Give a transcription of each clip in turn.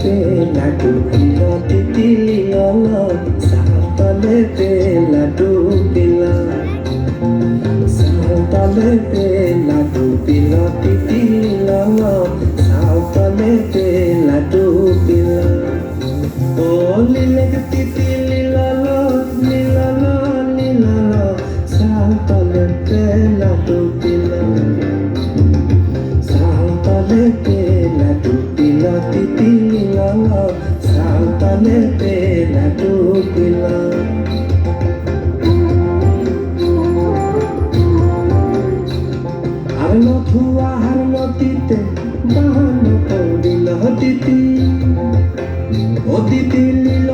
পেলা ডুবিলা তিতিলিলা সাঁতালে পেলা ডুবিলা সাঁতালে পেলা ডুবিলা তিতিলিলা সাঁতালে পেলা ডুবিলা ও লিলে তিতিলিলা লীলা ধুয়া হারলো বাহান বাহানো অতিথি। অতিথি লীল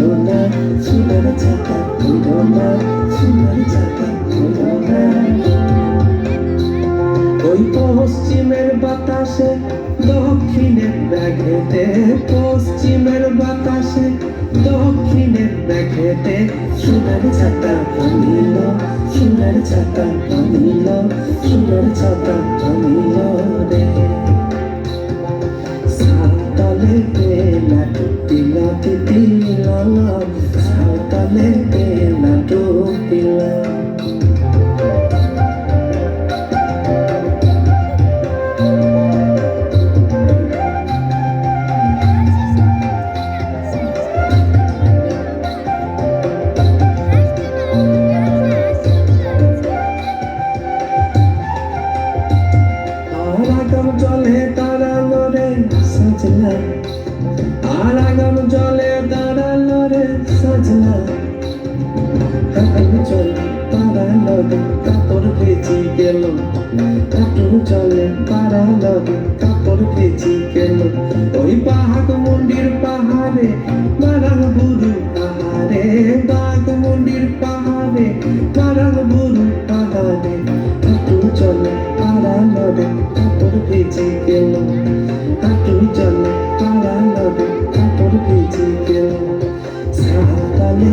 ছাতা হইল না সুন্দর ছাতা হইল না সুন্দর ছাতা হইল না ওই পশ্চিমের বাতাসে, দক্ষিণের ব্যাঘেতে পশ্চিমের বাতাসে, দক্ষিণের ব্যাঘেতে সোনার ছাতা আনিল সোনার ছাতা আনিল সোনার ছাতা আনিল রে। সাঁতালে পেলা ডুবিলা তিতিলা সাঁতালে পেলা ডুবিলা আর আগাম জলে দাঁড়াল রে সাজনা আগাম জলে দাঁড়াল রে কাপড় ভেজি গেল কাটুর জলে দাঁড়াল রে কাপড় ভেজি গেল ওই বাঘ মন্দির পাহাড়ে মারাং বুরু পাহাড়ে বাঘ মন্দির পাহাড়ে মারাং বুরু পাহাড়ে হাঁটু চলে পাড়ালো রে কাপড় ভেজে গেল হাঁটু চলে পাড়ালো রে কাপড় ভেজে গেল সাঁতালে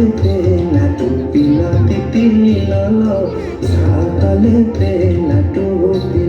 পেলা লাল সাঁতালে পেলা টুপিলা